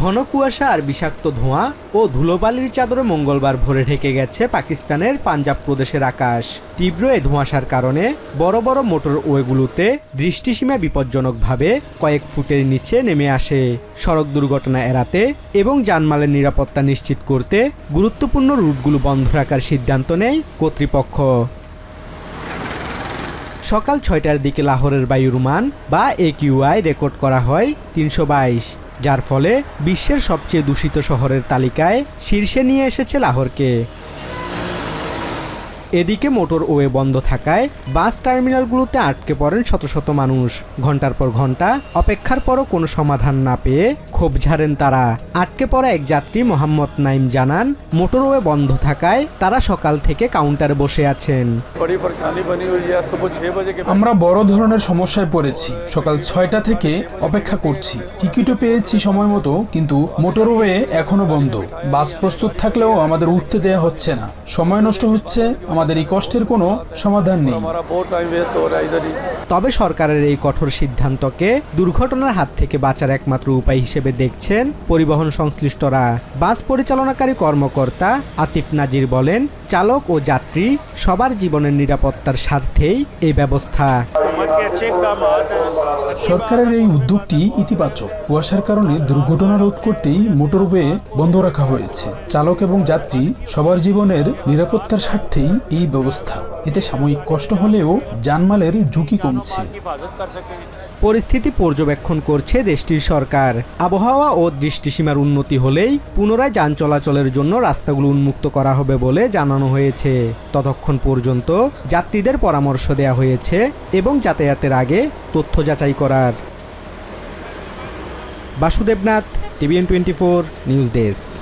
ঘন কুয়াশা আর বিষাক্ত ধোঁয়া ও ধুলোবালির চাদরে মঙ্গলবার ভরে ঢেকে গেছে পাকিস্তানের পাঞ্জাব প্রদেশের আকাশ। তীব্র এ ধোঁয়াশার কারণে বড় বড় মোটর ওয়েগুলোতে দৃষ্টিসীমা বিপজ্জনকভাবে কয়েক ফুটের নিচে নেমে আসে। সড়ক দুর্ঘটনা এড়াতে এবং যানমালের নিরাপত্তা নিশ্চিত করতে গুরুত্বপূর্ণ রুটগুলো বন্ধ রাখার সিদ্ধান্ত নেয় কর্তৃপক্ষ। সকাল ছয়টার দিকে লাহোরের বায়ুর মান বা একিউআই রেকর্ড করা হয় তিনশো বাইশ, যার ফলে বিশ্বের সবচেয়ে দূষিত শহরের তালিকায় শীর্ষে নিয়ে এসেছে লাহোরকে। এদিকে মোটরওয়ে বন্ধ থাকায় বাস টার্মিনালগুলোতে আটকে পড়েন শত শত মানুষ। ঘণ্টার পর ঘণ্টা অপেক্ষার পরও কোনো সমাধান না পেয়ে ক্ষোভ ঝাড়েন তারা। আটকে পড়া এক যাত্রী মোহাম্মদ নাইম জানান মোটরওয়ে বন্ধ থাকায় তারা সকাল থেকে কাউন্টারে বসে আছেন। আমরা বড় ধরনের সমস্যায় পড়েছি। সকাল ছয়টা থেকে অপেক্ষা করছি। টিকিটও পেয়েছি সময় মতো কিন্তু মোটরওয়ে এখনও বন্ধ। বাস প্রস্তুত থাকলেও আমাদের উঠতে দেয়া হচ্ছে না। সময় নষ্ট হচ্ছে আমাদের এই কষ্টের কোনো সমাধান নেই। তবে সরকারের এই কঠোর সিদ্ধান্তকে দুর্ঘটনার হাত থেকে বাঁচার একমাত্র উপায় হিসেবে দেখছেন পরিবহন সংশ্লিষ্টরা। বাস পরিচালনাকারী কর্মকর্তা আতিফ নাজির বলেন চালক ও যাত্রী সবার জীবনের নিরাপত্তার স্বার্থেই এই ব্যবস্থা। সরকারের এই উদ্যোগটি ইতিবাচক। কুয়াশার কারণে দুর্ঘটনা রোধ করতেই মোটরওয়ে বন্ধ রাখা হয়েছে। চালক এবং যাত্রী সবার জীবনের নিরাপত্তার স্বার্থেই এই ব্যবস্থা। এতে সাময়িক কষ্ট হলেও জানমালের ঝুঁকি কমছে। পরিস্থিতি পর্যবেক্ষণ করছে দেশটির সরকার। আবহাওয়া ও দৃষ্টিসীমার উন্নতি হলেই পুনরায় যান চলাচলের জন্য রাস্তাগুলো উন্মুক্ত করা হবে বলে জানানো হয়েছে। ততক্ষণ পর্যন্ত যাত্রীদের পরামর্শ দেওয়া হয়েছে এবং যাতায়াতের আগে তথ্য যাচাই করার। Basudevnath, TVN twenty four, news desk.